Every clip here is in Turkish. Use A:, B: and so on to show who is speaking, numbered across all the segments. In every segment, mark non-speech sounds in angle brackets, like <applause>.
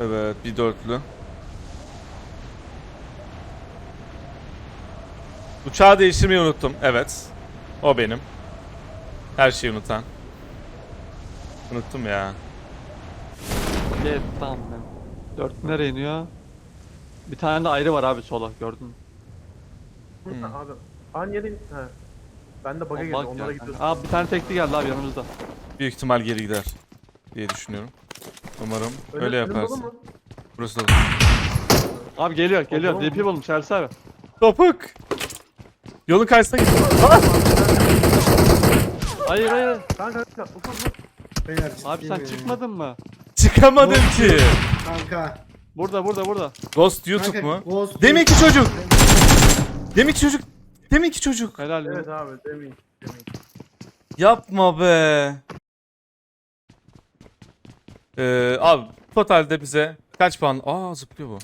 A: Evet bir dörtlü. Uçağı değiştirmeyi unuttum. Evet. O benim. Her şeyi unutan. Unuttum ya.
B: Evet tamam ben. Dört nereye iniyor? Bir tane de ayrı var abi sola gördün mü?
A: Hmm.
C: Abi. Aynı yere... He. Ben de bug'a girdim. Onlara
B: ya.
C: gidiyorum.
B: Aa bir tane tekli geldi abi yanımızda.
A: Büyük ihtimal geri gider diye düşünüyorum. Umarım öyle
C: dolu
A: yaparsın. Burası da.
B: Abi geliyor geliyor.
C: Tamam.
B: DP bulmuş Ersi abi.
A: Topuk. Yolun karşısına git.
B: Hayır hayır.
C: Kanka kanka. Ufak ufak.
D: Beyler
B: Abi sen çıkmadın mı?
A: Çıkamadım ki.
D: Kanka.
B: Burada burada burada.
A: Ghost YouTube
D: Kanka,
A: mu?
D: Ghost
A: Deminki çocuk. Deminki çocuk. Deminki çocuk.
B: Helal
C: evet. abi. Demin. Demin.
A: Yapma be. Ee, abi totalde bize kaç puan? Aa zıplıyor bu.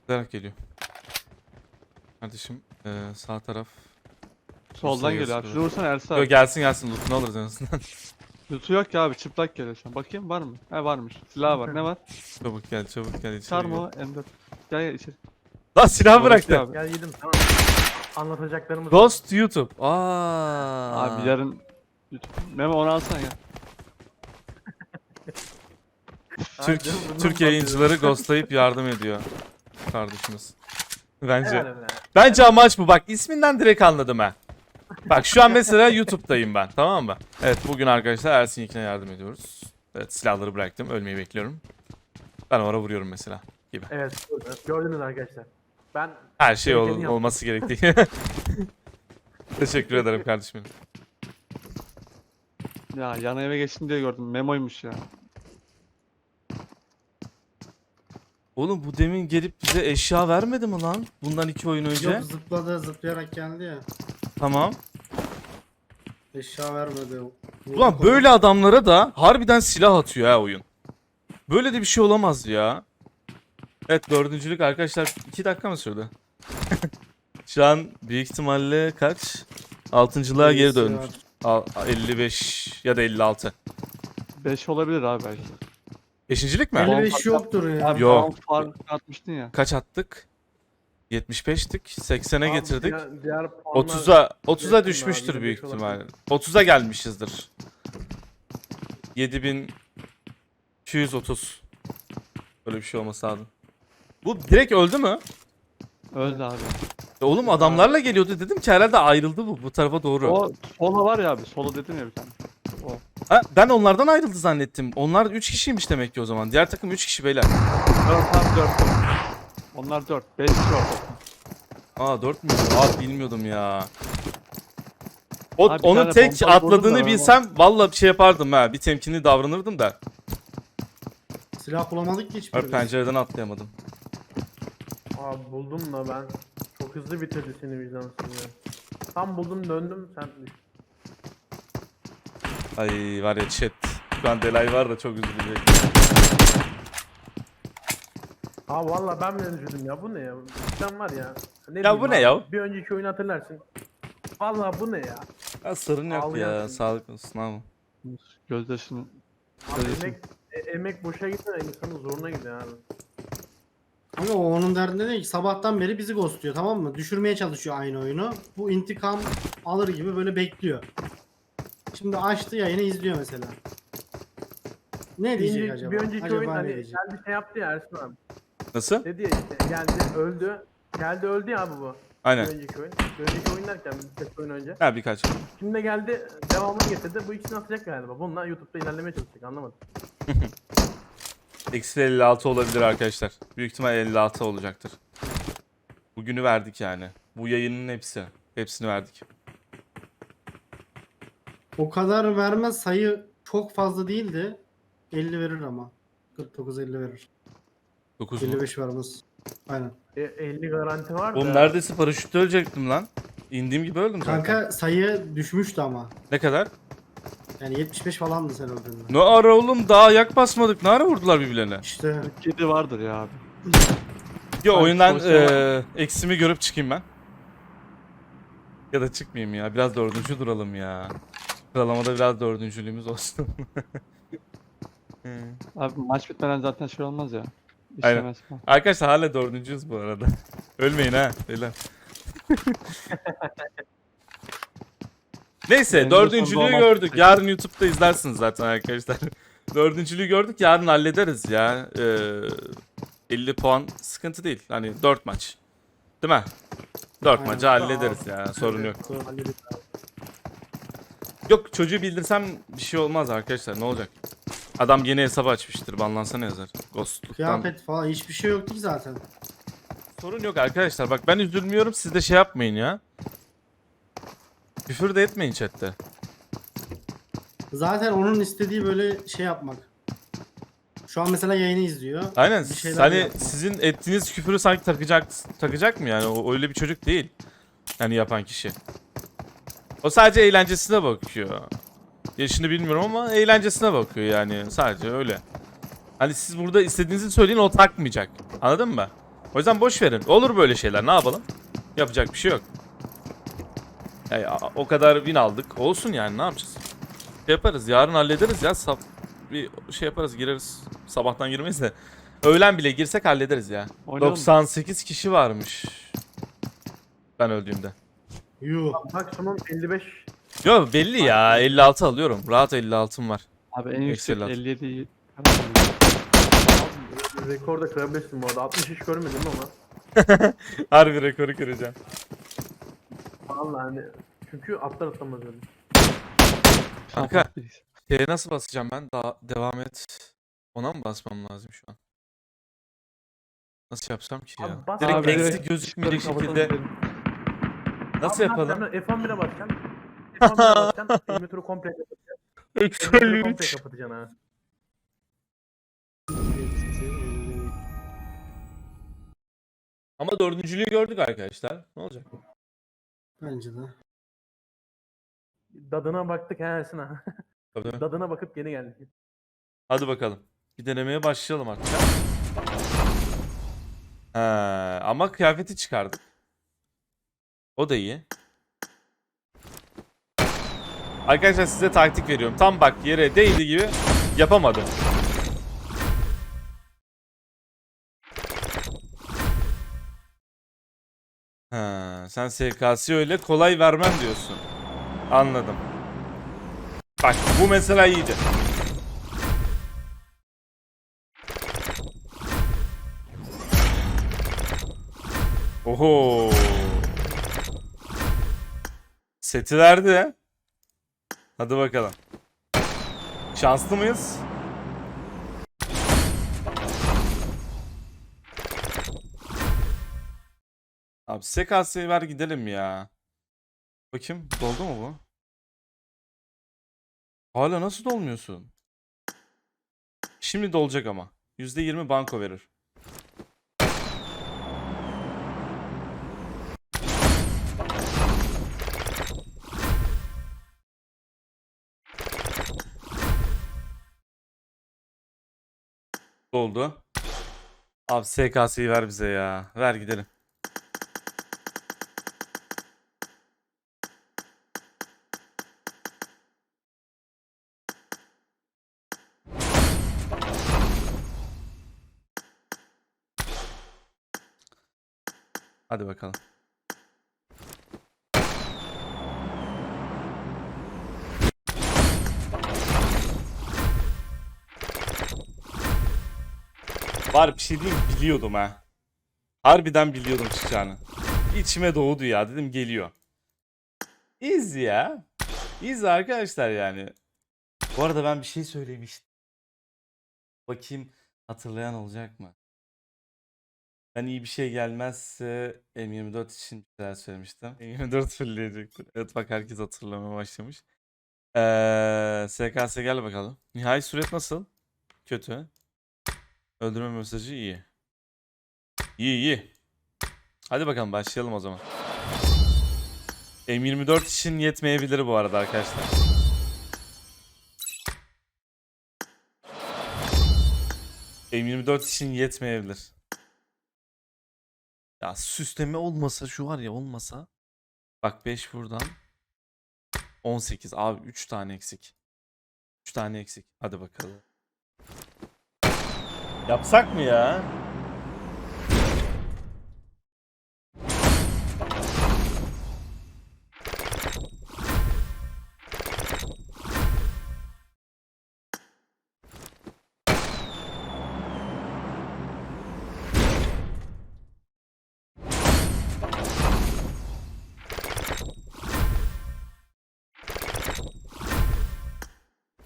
A: Zıplayarak geliyor. Kardeşim ee, sağ taraf.
B: Soldan geliyor abi. Şurada vursana Ersi
A: Yo,
B: abi.
A: gelsin gelsin lootunu alırız en azından. <laughs>
B: Lütfu yok ki abi çıplak geliyor şu an. Bakayım var mı? He varmış. Silah var. Ne var?
A: çabuk gel çabuk gel içeri
B: Çar mı
A: gel.
B: o? M4. Gel gel içeri.
A: Lan silah bıraktı.
B: Abi.
C: Gel yedim. Tamam. Anlatacaklarımız.
A: Ghost YouTube. Aa.
B: abi yarın Memo onu alsana ya.
A: Türk
C: canım, bundan
A: Türk yayıncıları ghostlayıp yardım ediyor kardeşimiz. Bence.
C: Helal.
A: Bence amaç bu. Bak isminden direkt anladım ha. Bak şu an mesela YouTube'dayım ben. Tamam mı? Evet bugün arkadaşlar Ersin Yekin'e yardım ediyoruz. Evet silahları bıraktım. Ölmeyi bekliyorum. Ben oraya vuruyorum mesela.
C: Evet. Gördünüz arkadaşlar. Ben
A: Her şey ol-
C: Gerekeni yaptım.
A: olması gerektiği. <laughs> Teşekkür ederim kardeşim.
B: Ya yan eve geçtim diye gördüm. Memoymuş ya.
A: Oğlum bu demin gelip bize eşya vermedi mi lan? Bundan iki oyun önce.
D: Yok zıpladı zıplayarak geldi ya.
A: Tamam.
D: Eşya vermedi.
A: Ulan böyle adamlara da harbiden silah atıyor ha oyun. Böyle de bir şey olamaz ya. Evet dördüncülük arkadaşlar 2 dakika mı sürdü? <laughs> Şu an büyük ihtimalle kaç? Altıncılığa geri dönmüş. Al- 55 ya da 56.
B: 5 olabilir abi belki.
A: Beşincilik mi?
D: 55 yoktur ya.
B: Abi
A: Yok.
B: fark atmıştın ya.
A: Kaç attık? 75'tik. 80'e
C: Abi
A: getirdik.
C: diğer- diğer puanlar-
A: 30'a 30'a
C: yakın
A: düşmüştür
C: abi,
A: büyük
C: beş
A: ihtimal.
C: olabilir.
A: 30'a gelmişizdir. 7230. Böyle bir şey olması lazım. Bu direkt öldü mü?
B: Öldü abi.
A: Ya oğlum adamlarla geliyordu dedim ki herhalde ayrıldı bu bu tarafa doğru.
B: O sola var ya abi. Sola dedim ya bir tane. O.
A: Ha, ben onlardan ayrıldı zannettim. Onlar 3 kişiymiş demek ki o zaman. Diğer takım 3 kişi beyler.
B: 4 abi 4. Onlar 4. 5 kişi orada.
A: Aa 4 mü? Aa bilmiyordum ya. O,
B: Abi bir tane
A: tek
B: pompalı vurdum da
A: atladığını
B: ben
A: bilsem valla bir şey yapardım ha. Bir temkinli davranırdım da.
D: Silah bulamadık ki
A: Abi
D: hiçbirimiz.
A: pencereden atlayamadım.
C: Abi buldum da ben. Çok hızlı bitirdi seni vicdansız ya. Tam buldum döndüm sen düş.
A: Ay var ya chat. Şu an delay var da çok üzülecek.
C: Abi valla ben bile üzüldüm ya bu ne ya? Sen var ya. Ne
A: Ya bu ne
C: abi,
A: ya?
C: Bir önceki oyunu hatırlarsın. Valla bu ne ya?
A: Ya sorun yok ya.
C: Ağlayarsın.
A: Sağlık olsun abi.
B: Gözyaşını.
C: Abi emek, e- emek boşa gidiyor insanın zoruna gidiyor abi.
D: Ama o onun derdinde değil ki sabahtan beri bizi ghostluyor tamam mı? Düşürmeye çalışıyor aynı oyunu. Bu intikam alır gibi böyle bekliyor. Şimdi açtı yayını izliyor mesela. Ne
C: Bir,
D: diyecek acaba?
C: bir önceki
D: acaba
C: oyun
D: ne
C: hani
D: diyecek?
C: geldi şey yaptı ya Ersin abi.
A: Nasıl?
C: Dedi ya işte geldi öldü. Geldi öldü ya abi bu. Bir
A: Aynen.
C: önceki oyun. Bir önceki oyun derken birkaç oyun önce.
A: Ha birkaç.
C: Şimdi de geldi devamını getirdi. Bu ikisini atacak galiba. Bununla YouTube'da ilerlemeye çalışacak anlamadım. <laughs>
A: Eksi 56 olabilir arkadaşlar. Büyük ihtimal 56 olacaktır. Bugünü verdik yani. Bu yayının hepsi. Hepsini verdik.
D: O kadar vermez sayı çok fazla değildi. 50 verir ama. 49 50 verir.
A: 9 mu?
D: 55 vermez. Aynen.
C: E, 50 garanti var da.
A: Oğlum neredeyse paraşütle ölecektim lan. İndiğim gibi öldüm zaten.
D: Kanka sayı düşmüştü ama.
A: Ne kadar?
D: Yani 75 falandı sen öldüğünde.
A: Ne ara oğlum daha ayak basmadık. Ne ara vurdular birbirlerine?
D: İşte
B: 7 vardır ya abi. Sanki
A: oyundan
B: sosyal-
A: eee, eksimi görüp çıkayım ben. Ya da çıkmayayım ya. Biraz dördüncü duralım ya. Sıralamada biraz dördüncülüğümüz olsun. <laughs> Hı.
B: Abi maç bitmeden zaten şey olmaz ya.
A: Aynen.
B: İşlemez falan.
A: Arkadaşlar hala dördüncüyüz bu arada. <laughs> Ölmeyin ha beyler. <laughs> Neyse
B: Benim de
A: dördüncülüğü gördük. Yarın YouTube'da izlersiniz zaten arkadaşlar. Dördüncülüğü gördük. Yarın hallederiz ya. Ee, 50 puan sıkıntı değil. Hani 4 maç. Değil mi? 4
D: Aynen.
A: maçı hallederiz ya. Sorun yok.
C: Hallederiz.
A: Yok çocuğu bildirsem bir şey olmaz arkadaşlar. Ne olacak? Adam yeni hesabı açmıştır. Banlansana yazar. Ghostluktan.
D: Kıyafet falan hiçbir şey yoktu ki zaten.
A: Sorun yok arkadaşlar. Bak ben üzülmüyorum. Siz de şey yapmayın ya. Küfür de etmeyin chatte.
D: Zaten onun istediği böyle şey yapmak. Şu an mesela yayını izliyor.
A: Aynen.
D: Bir şeyler
A: Hani
D: yapmak.
A: sizin ettiğiniz küfürü sanki takacak takacak mı yani? O öyle bir çocuk değil. Yani yapan kişi. O sadece eğlencesine bakıyor. Yaşını bilmiyorum ama eğlencesine bakıyor yani. Sadece öyle. Hani siz burada istediğinizi söyleyin o takmayacak. Anladın mı? O yüzden boş verin. Olur böyle şeyler. Ne yapalım? Yapacak bir şey yok. Yani o kadar win aldık. Olsun yani ne yapacağız? Şey yaparız. Yarın hallederiz ya. Sab- bir şey yaparız gireriz. Sabahtan girmeyiz de. Öğlen bile girsek hallederiz ya.
B: Oynayalım.
A: 98 kişi varmış. Ben öldüğümde.
D: Yuh.
C: Maksimum 55
A: Yo belli ya 56 alıyorum. Rahat 56'm var.
B: Abi en yüksek
A: Excel at.
B: 57 'yi-
C: Abi, rekor da kırabilirsin bu arada. 60 hiç görmedim ama. <laughs>
A: Harbi rekoru kıracağım.
C: Vallahi hani çünkü atlar atlamaz öyle.
A: Kanka. Şeye nasıl basacağım ben? Daha devam et. Ona mı basmam lazım şu an? Nasıl yapsam ki ya?
C: Abi bas-
A: direkt
B: Abi,
A: eksi
B: direkt
A: gözükmeyecek şekilde
B: kapatalım.
A: Nasıl yapalım?
C: ne yapacaksın? F11'e basacaksın. <laughs> F11'e basacaksın. Emülatörü komple kapatacaksın.
A: Eksi
C: Emülatörü komple
A: 53.
C: kapatacaksın ha.
A: Ama dördüncülüğü gördük arkadaşlar. Ne olacak?
D: Bence de.
C: Dadına baktık he Ersin ha.
A: Tabii, tabii.
C: Dadına bakıp geri geldik.
A: Hadi bakalım. Bir denemeye başlayalım artık. Ha, ama kıyafeti çıkardık. O da iyi. Arkadaşlar size taktik veriyorum. Tam bak yere değdi gibi yapamadım. Ha, sen SKS'yi öyle kolay vermem diyorsun. Anladım. Bak bu mesela iyiydi. Oho. Seti verdi. Hadi bakalım. Şanslı mıyız? Abi SKS'yi ver gidelim ya. Bakayım doldu mu bu? Hala nasıl dolmuyorsun? Şimdi dolacak ama. %20 banko verir. Doldu. Abi SKS'yi ver bize ya. Ver gidelim. Hadi bakalım. Var bir şey mi? biliyordum ha. Harbiden biliyordum çıkacağını. İçime doğdu ya dedim geliyor. İz ya. İz arkadaşlar yani. Bu arada ben bir şey söylemiştim. Bakayım hatırlayan olacak mı? Ben iyi bir şey gelmezse M24 için bir şeyler söylemiştim. M24 fullleyecektir. Evet bak herkes hatırlamaya başlamış. Ee, SKS gel bakalım. Nihai süret nasıl? Kötü. Öldürme mesajı iyi. İyi iyi. Hadi bakalım başlayalım o zaman. M24 için yetmeyebilir bu arada arkadaşlar. M24 için yetmeyebilir. Ya süsleme olmasa şu var ya olmasa. Bak 5 buradan. 18 abi 3 tane eksik. 3 tane eksik. Hadi bakalım. Yapsak mı ya?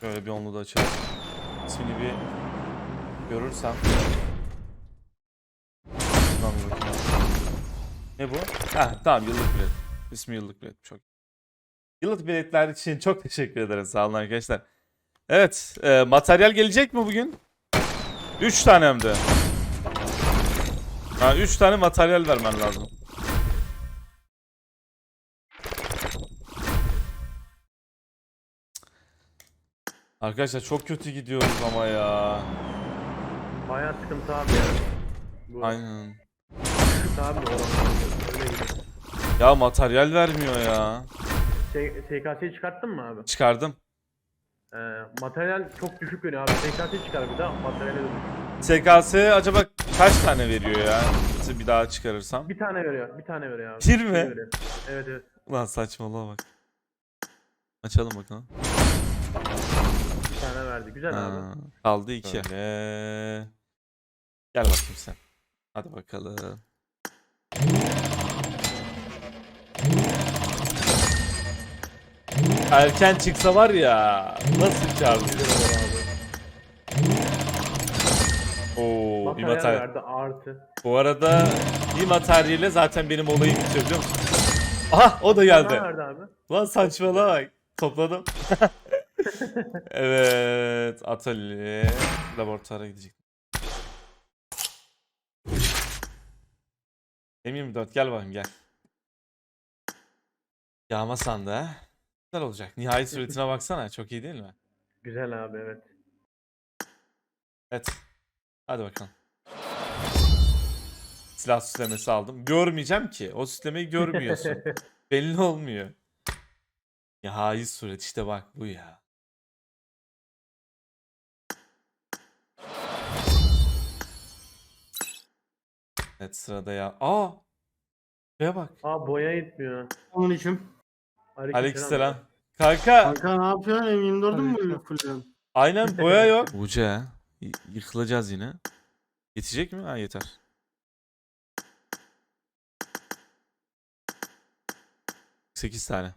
A: Böyle bir onlu da açalım. İsmini bir görürsem. Ne bu? Ha tamam yıllık bilet. İsmi yıllık bilet. Çok. Yıllık biletler için çok teşekkür ederim. Sağ olun arkadaşlar. Evet. e, materyal gelecek mi bugün? 3 tane hem de. Ha 3 tane materyal vermen lazım. Arkadaşlar çok kötü gidiyoruz ama ya.
C: Bayağı sıkıntı abi ya. Bu
A: Aynen.
C: sıkıntı abi oranlar. Öyle gidiyor.
A: Ya materyal vermiyor ya.
C: Şey, SKS'yi çıkarttın mı abi?
A: Çıkardım.
C: Ee, materyal çok düşük veriyor abi. SKS çıkar bir daha materyale de.
A: SKS acaba kaç tane veriyor ya? Bir daha çıkarırsam.
C: Bir tane veriyor. Bir tane veriyor abi.
A: Bir mi?
C: veriyor. Evet evet.
A: Ulan saçmalığa bak. Açalım bakalım.
C: Tane verdi. Güzel abi.
A: Ha, kaldı iki. Ee, Gel bakayım sen. Hadi bakalım. Erken çıksa var ya nasıl çarpıyor?
C: Abi.
A: Oo, bir
C: Materyal
A: materyal.
C: verdi artı.
A: Bu arada bir materyale zaten benim olayım bitiyor biliyor musun? Aha o da
C: Ne
A: geldi.
C: verdi abi?
A: Lan saçmalama bak. Topladım. <laughs> evet. Atölye. Laboratuvara gidecek. M24 gel bakayım gel. Yağma sandı. Güzel olacak. Nihai suretine <laughs> baksana. Çok iyi değil mi?
C: Güzel abi evet.
A: Evet. Hadi bakalım. Silah süslemesi aldım. Görmeyeceğim ki. O süslemeyi görmüyorsun. <laughs> Belli olmuyor. Haiz suret işte bak bu ya. Evet sırada ya. Aa! Şuraya bak.
C: Aa boya etmiyor.
D: Onun için.
A: Aleykümselam. Kanka
D: Kanka ne yapıyorsun? M24'ün mü böyle kullanıyorsun?
A: aynen <laughs> boya yok. Buca. y- Yıkılacağız yine. Yetecek mi? Ha yeter. Sekiz tane.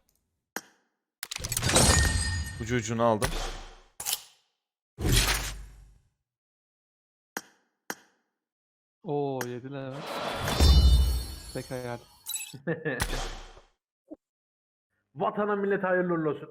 A: Ucu ucunu aldım.
B: Oo yediler evet. Tek ayar. <laughs>
C: Vatana millete hayırlı olsun.